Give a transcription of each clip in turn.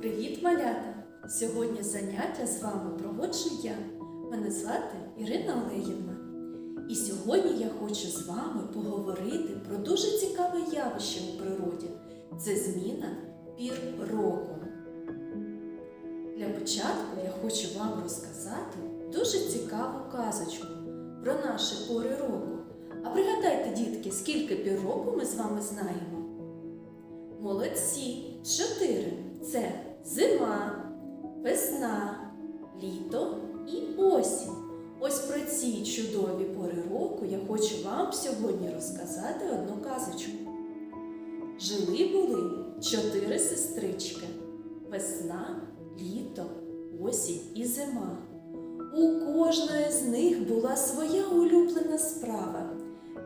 Привіт, малята! Сьогодні заняття з вами проводжу я. Мене звати Ірина Олегівна. І сьогодні я хочу з вами поговорити про дуже цікаве явище у природі. Це зміна пір року. Для початку я хочу вам розказати дуже цікаву казочку про наші пори року. А пригадайте, дітки, скільки пір року ми з вами знаємо? Молодці! Чотири. Це зима, весна, літо і осінь. Ось про ці чудові пори року я хочу вам сьогодні розказати одну казочку. Жили були чотири сестрички: весна, літо, осінь і зима. У кожної з них була своя улюблена справа,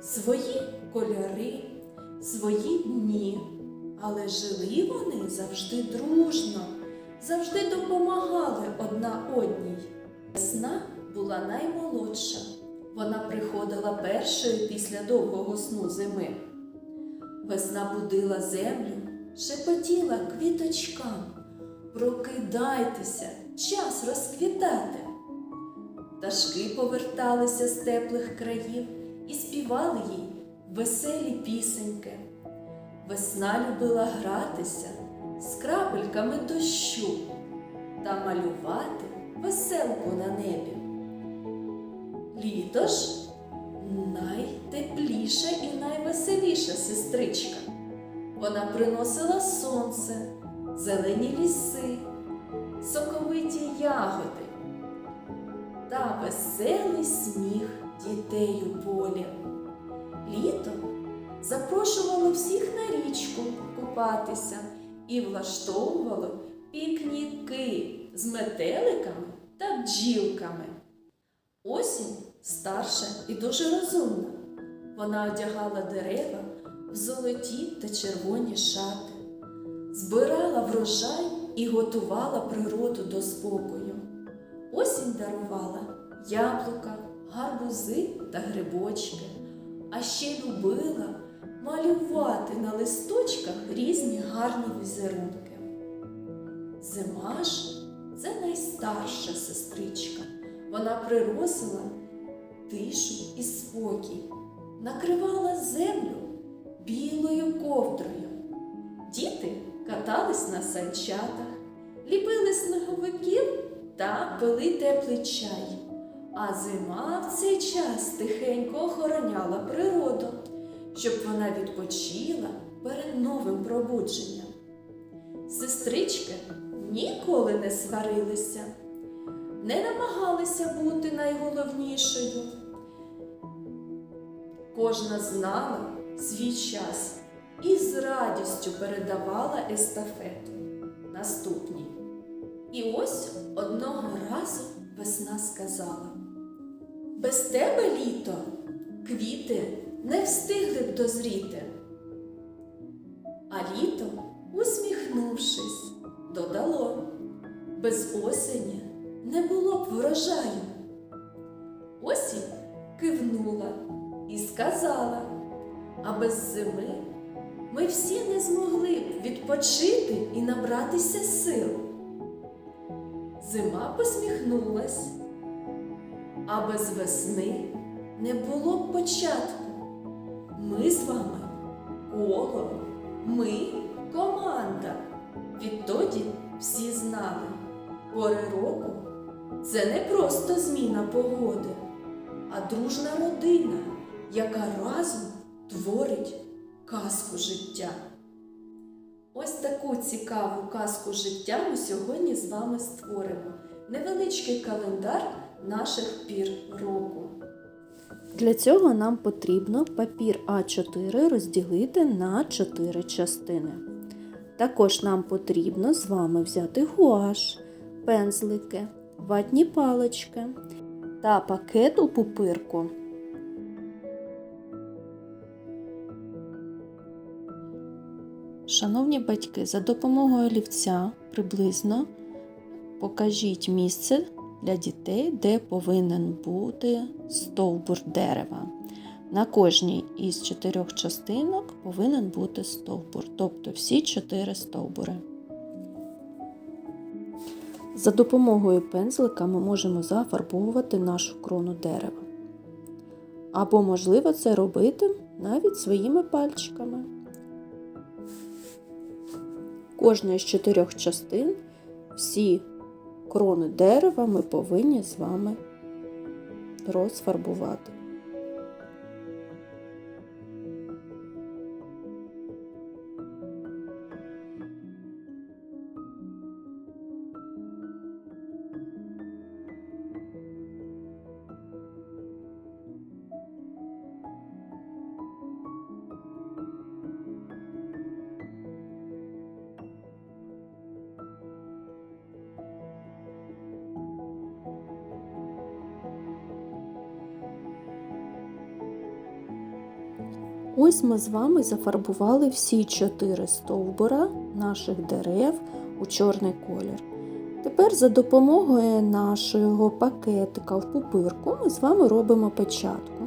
свої кольори, свої дні. Але жили вони завжди дружно, завжди допомагали одна одній. Весна була наймолодша. Вона приходила першою після довгого сну зими. Весна будила землю, шепотіла квіточкам. Прокидайтеся, час розквітати. Пташки поверталися з теплих країв і співали їй веселі пісеньки. Весна любила гратися з крапельками дощу та малювати веселку на небі. Літо ж найтепліша і найвеселіша сестричка. Вона приносила сонце, зелені ліси, соковиті ягоди та веселий сміх дітей у полі. Літо запрошувало всіх на річку купатися і влаштовувало пікніки з метеликами та бджілками. Осінь старша і дуже розумна. Вона одягала дерева в золоті та червоні шати, збирала врожай і готувала природу до спокою. Осінь дарувала яблука, гарбузи та грибочки, а ще любила малювати на листочках різні гарні візерунки. Зима ж це найстарша сестричка. Вона приносила тишу і спокій, накривала землю білою ковдрою. Діти катались на санчатах, ліпили сніговиків та пили теплий чай. А зима в цей час тихенько охороняла природу, щоб вона відпочила перед новим пробудженням. Сестрички ніколи не сварилися, не намагалися бути найголовнішою. Кожна знала свій час і з радістю передавала естафету наступній. І ось одного разу весна сказала: Без тебе літо квіти не встигли б дозріти. А літо, усміхнувшись, додало, без осені не було б врожаю. Осінь кивнула і сказала, а без зими ми всі не змогли б відпочити і набратися сил. Зима посміхнулась, а без весни не було б початку. Ми з вами коло, ми команда. Відтоді всі знали, пори року це не просто зміна погоди, а дружна родина, яка разом творить казку життя. Ось таку цікаву казку життя ми сьогодні з вами створимо. Невеличкий календар наших пір року. Для цього нам потрібно папір А4 розділити на 4 частини. Також нам потрібно з вами взяти гуаш, пензлики, ватні палички та пакет у пупирку. Шановні батьки, за допомогою олівця приблизно покажіть місце для дітей, де повинен бути стовбур дерева. На кожній із чотирьох частинок повинен бути стовбур, тобто всі чотири стовбури. За допомогою пензлика ми можемо зафарбовувати нашу крону дерева. Або можливо це робити навіть своїми пальчиками. Кожної з чотирьох частин всі крони дерева ми повинні з вами розфарбувати. Ось ми з вами зафарбували всі чотири стовбура наших дерев у чорний колір. Тепер за допомогою нашого пакетика в пупирку ми з вами робимо печатку.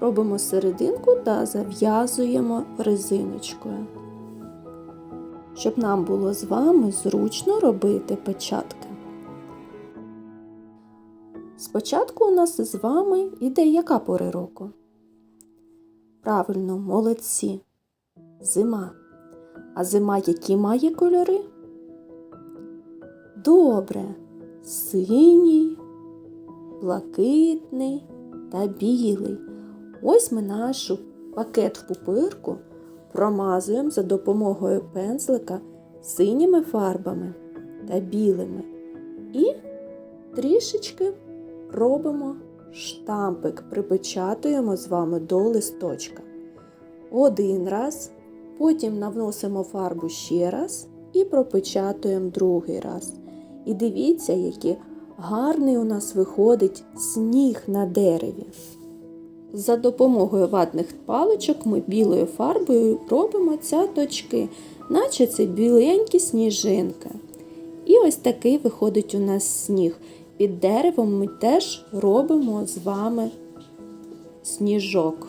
Робимо серединку та зав'язуємо резиночкою. Щоб нам було з вами зручно робити печатки. Спочатку у нас з вами іде яка пори року? Правильно, молодці. Зима. А зима які має кольори? Добре. Синій, блакитний та білий. Ось ми наш пакет в пупирку промазуємо за допомогою пензлика синіми фарбами та білими. І трішечки робимо штампик припечатуємо з вами до листочка. Один раз, потім наносимо фарбу ще раз і пропечатуємо другий раз. І дивіться, який гарний у нас виходить сніг на дереві. За допомогою ватних паличок ми білою фарбою робимо цяточки, наче це біленькі сніжинки. І ось такий виходить у нас сніг. Під деревом ми теж робимо з вами сніжок.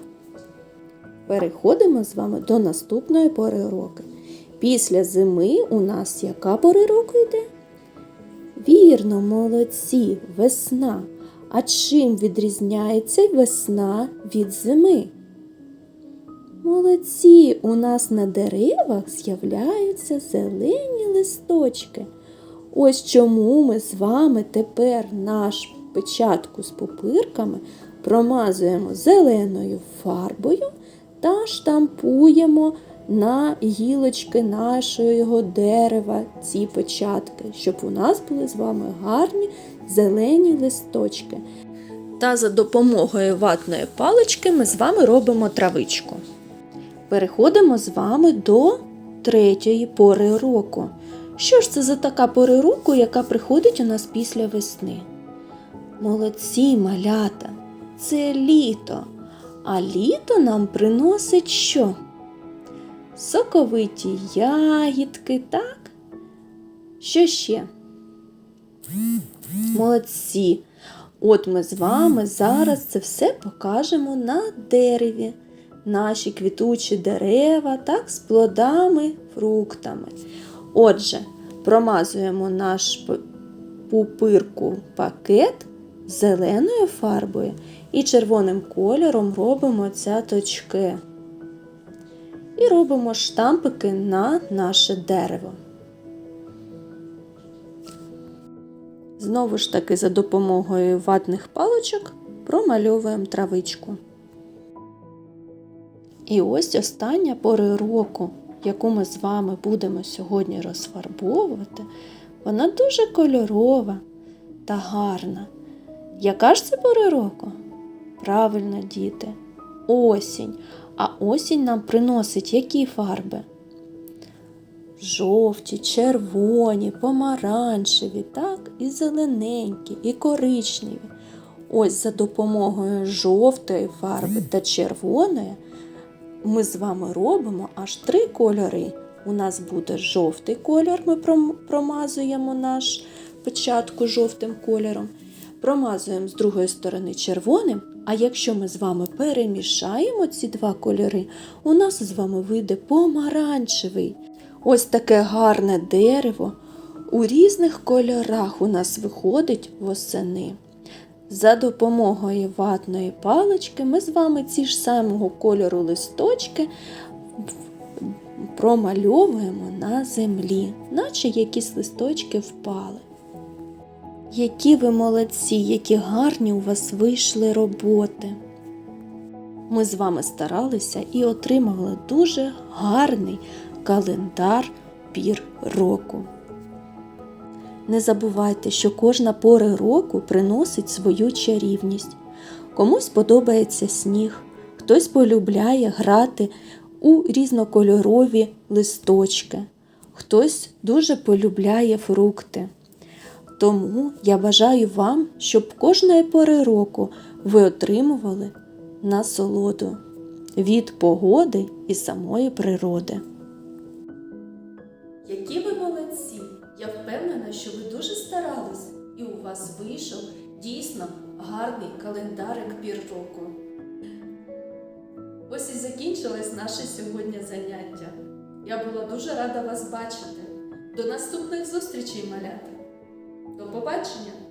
Переходимо з вами до наступної пори року. Після зими у нас яка пори року йде? Вірно, молодці, весна. А чим відрізняється весна від зими? Молодці, у нас на деревах з'являються зелені листочки. Ось чому ми з вами тепер наш печатку з пупирками промазуємо зеленою фарбою та штампуємо на гілочки нашого дерева ці печатки, щоб у нас були з вами гарні зелені листочки. Та за допомогою ватної палички ми з вами робимо травичку. Переходимо з вами до третьої пори року. Що ж це за така пори року, яка приходить у нас після весни? Молодці малята, це літо. А літо нам приносить що? Соковиті ягідки, так? Що ще? Молодці. От ми з вами зараз це все покажемо на дереві. Наші квітучі дерева, так, з плодами, фруктами. Отже, промазуємо наш пупирку пакет зеленою фарбою і червоним кольором робимо цяточки. І робимо штампики на наше дерево. Знову ж таки, за допомогою ватних паличок промальовуємо травичку. І ось остання пори року, яку ми з вами будемо сьогодні розфарбовувати, вона дуже кольорова та гарна. Яка ж це пора року? Правильно, діти, осінь. А осінь нам приносить які фарби? Жовті, червоні, помаранчеві, так, і зелененькі, і коричневі. Ось за допомогою жовтої фарби та червоної ми з вами робимо аж три кольори. У нас буде жовтий колір, ми промазуємо наш печатку жовтим кольором. Промазуємо з другої сторони червоним, а якщо ми з вами перемішаємо ці два кольори, у нас з вами вийде помаранчевий. Ось таке гарне дерево у різних кольорах у нас виходить восени. За допомогою ватної палички ми з вами ці ж самого кольору листочки промальовуємо на землі, наче якісь листочки впали. Які ви молодці, які гарні у вас вийшли роботи. Ми з вами старалися і отримали дуже гарний календар пір року. Не забувайте, що кожна пора року приносить свою чарівність. Комусь подобається сніг, хтось полюбляє грати у різнокольорові листочки, хтось дуже полюбляє фрукти. Тому я бажаю вам, щоб кожної пори року ви отримували насолоду від погоди і самої природи. Які ви молодці! Я впевнена, що ви дуже старались, і у вас вийшов дійсно гарний календарик пір року. Ось і закінчилось наше сьогодні заняття. Я була дуже рада вас бачити. До наступних зустрічей, малята. До побачення!